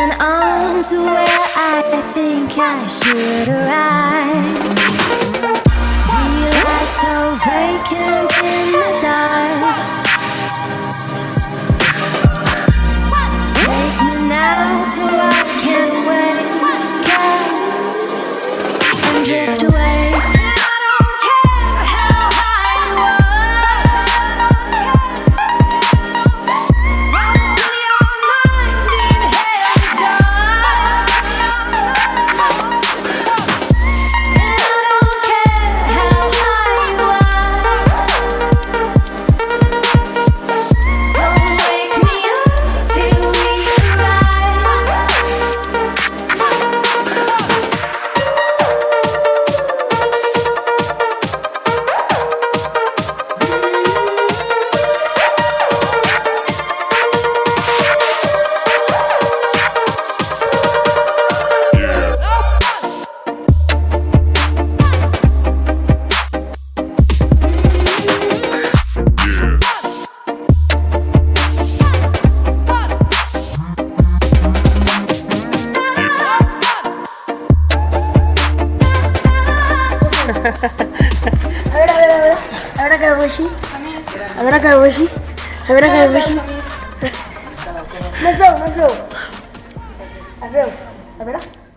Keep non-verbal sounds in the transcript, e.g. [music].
gripping on to where I think I should arrive. Lie so vacant in the [laughs] A ver, a ver, a ver. A ver acá, Boshi. A ver acá, Boshi. A ver acá, Boshi. No show, no show. A ver, a ver.